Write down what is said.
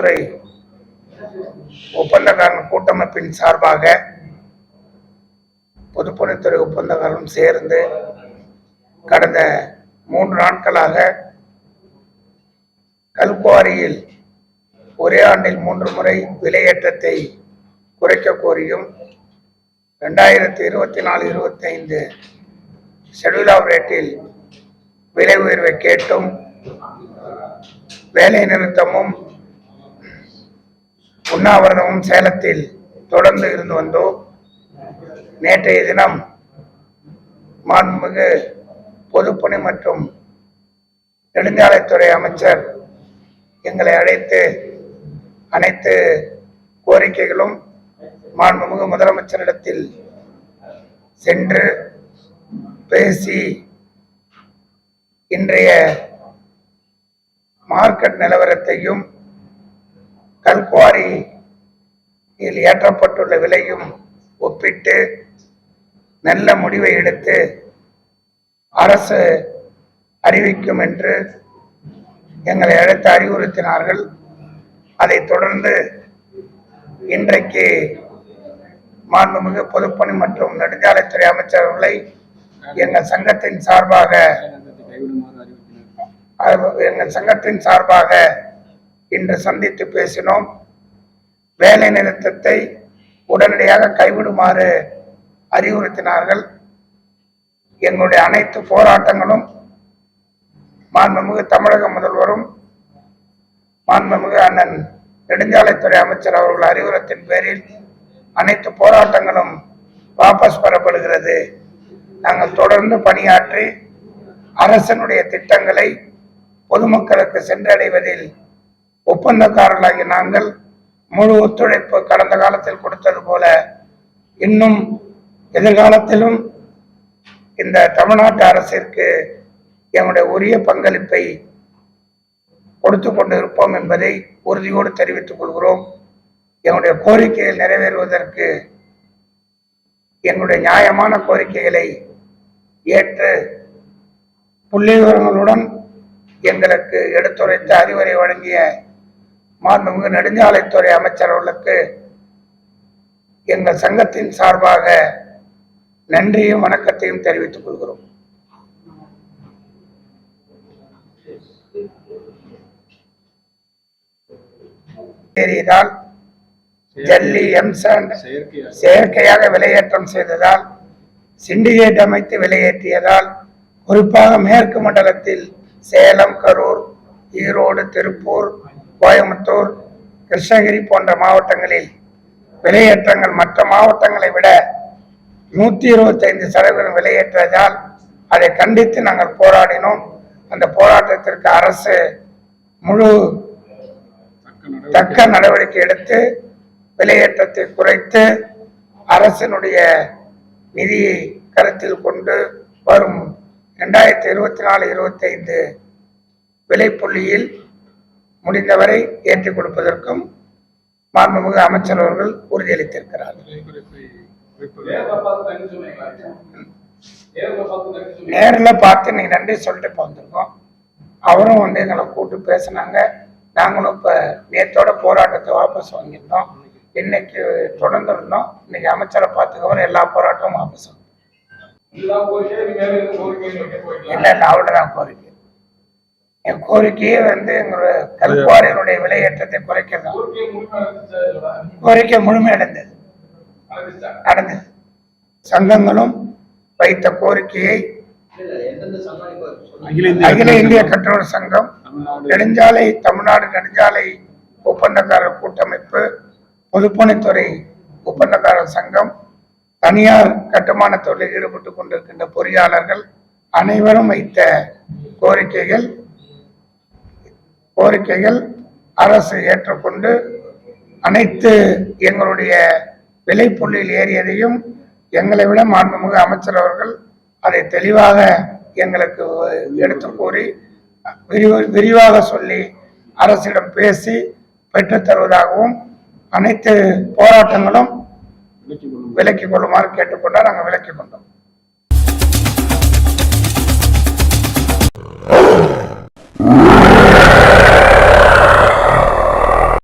நெடுஞ்சாலைத்துறை ஒப்பந்தக்காரன் கூட்டமைப்பின் சார்பாக பொதுப்பணித்துறை ஒப்பந்தக்காரரும் சேர்ந்து கடந்த மூன்று நாட்களாக கல்குவாரியில் ஒரே ஆண்டில் மூன்று முறை விலையேற்றத்தை குறைக்க கோரியும் ரெண்டாயிரத்தி இருபத்தி நாலு இருபத்தி ஐந்து ஷெடியூல் ஆஃப் ரேட்டில் விலை உயர்வை கேட்டும் வேலை நிறுத்தமும் உண்ணாவிரதமும் சேலத்தில் தொடர்ந்து இருந்து வந்தோம் நேற்றைய தினம் மாண்புமிகு பொதுப்பணி மற்றும் நெடுஞ்சாலைத்துறை அமைச்சர் எங்களை அழைத்து அனைத்து கோரிக்கைகளும் மாண்புமிகு முதலமைச்சரிடத்தில் சென்று பேசி இன்றைய மார்க்கெட் நிலவரத்தையும் கல்குவாரியில் ஏற்றப்பட்டுள்ள விலையும் ஒப்பிட்டு நல்ல முடிவை எடுத்து அரசு அறிவிக்கும் என்று எங்களை அழைத்து அறிவுறுத்தினார்கள். அதைத் தொடர்ந்து இன்றைக்கு மாண்புமிகு பொதுப்பணி மற்றும் நெடுஞ்சாலைத்துறை அமைச்சர்களை எங்கள் சங்கத்தின் சார்பாக எங்கள் சங்கத்தின் சார்பாக இன்று சந்தித்து பேசினோம். வேலை நிறுத்தத்தை உடனடியாக கைவிடுமாறு அறிவுறுத்தினார்கள். எங்களுடைய அனைத்து போராட்டங்களும் மாண்புமிகு தமிழக முதல்வரும் மாண்புமிகு அண்ணன் நெடுஞ்சாலைத்துறை அமைச்சர் அவர்கள் அறிவுரத்தின் பேரில் அனைத்து போராட்டங்களும் வாபஸ் பெறப்படுகிறது. நாங்கள் தொடர்ந்து பணியாற்றி அரசனுடைய திட்டங்களை பொதுமக்களுக்கு சென்றடைவதில் ஒப்பந்தக்காரர்களாகிய நாங்கள் முழு ஒத்துழைப்பு கடந்த காலத்தில் கொடுத்தது போல இன்னும் எதிர்காலத்திலும் இந்த தமிழ்நாட்டு அரசிற்கு எங்களுடைய உரிய பங்களிப்பை கொடுத்து கொண்டு இருப்போம் என்பதை உறுதியோடு தெரிவித்துக் கொள்கிறோம். எங்களுடைய கோரிக்கைகள் நிறைவேறுவதற்கு எங்களுடைய நியாயமான கோரிக்கைகளை ஏற்று புள்ளி விவரங்களுடன் எங்களுக்கு எடுத்துரைத்து அறிவுரை வழங்கிய மாண்புமிகு நெடுஞ்சாலைத்துறை அமைச்சர் அவர்களுக்கு எங்கள் சங்கத்தின் சார்பாக நன்றியும் வணக்கத்தையும் தெரிவித்துக் கொள்கிறோம். ஏறியதால் ஜல்லி எம்சாண்ட் செயற்கையாக விலையேற்றம் செய்ததால் சிண்டிகேட் அமைத்து விலையேற்றியதால் குறிப்பாக மேற்கு மண்டலத்தில் சேலம் கரூர் ஈரோடு திருப்பூர் கோயம்புத்தூர் கிருஷ்ணகிரி போன்ற மாவட்டங்களில் விலையேற்றங்கள் மற்ற மாவட்டங்களை விட நூற்றி இருபத்தைந்து சதவீதம் விலையேற்றதால் அதை கண்டித்து நாங்கள் போராடினோம். அந்த போராட்டத்திற்கு அரசு முழு தக்க நடவடிக்கை எடுத்து விலையேற்றத்தை குறைத்து அரசினுடைய நிதியை கருத்தில் கொண்டு வரும் ரெண்டாயிரத்தி இருபத்தி நாலு இருபத்தைந்து விலைப்புள்ளியில் முடிந்தவரை ஏற்றிக் கொடுப்பதற்கும் மாண்புமிகு அமைச்சர் அவர்கள் உறுதியளித்திருக்கிறார்கள் நேரில் பார்த்து நீ நன்றி சொல்லிட்டு இப்போ வந்திருக்கோம் அவரும் வந்து எங்களை கூப்பிட்டு பேசினாங்க. நாங்களும் இப்போ நேத்தோட போராட்டத்தை வாபஸ் வாங்கியிருந்தோம். இன்னைக்கு தொடர்ந்து இருந்தோம். இன்னைக்கு அமைச்சரை பார்த்துக்கவரை எல்லா போராட்டமும் வாபஸ் இல்லை இல்லை அவ்வளோதான் கோரிக்கை. என் கோரிக்கையே வந்து எங்களுடைய கல்குவாரியினுடைய விலையேற்றத்தை குறைக்கிறது? கோரிக்கை முழுமையடைந்தது. நடந்தது சங்கங்களும் வைத்த கோரிக்கையை அகில இந்திய கற்றோர் சங்கம் நெடுஞ்சாலை தமிழ்நாடு நெடுஞ்சாலை ஒப்பந்தக்காரர் கூட்டமைப்பு பொதுப்பணித்துறை ஒப்பந்தக்காரர் சங்கம் தனியார் கட்டுமான தொழிலில் ஈடுபட்டு கொண்டிருக்கின்ற பொறியாளர்கள் அனைவரும் வைத்த கோரிக்கைகள் கோரிக்கைகள் அரசு ஏற்றுக்கொண்டு அனைத்து எங்களுடைய விலைப்புள்ளியில் ஏறியதையும் எங்களை விட மாண்புமிகு அமைச்சர் அவர்கள் அதை தெளிவாக எங்களுக்கு எடுத்து கூறி விரிவு விரிவாக சொல்லி அரசிடம் பேசி பெற்றுத்தருவதாகவும் அனைத்து போராட்டங்களும் விலக்கிக் கொள்ளுமாறு கேட்டுக்கொண்டால் நாங்கள் விலக்கிக் கொண்டோம்.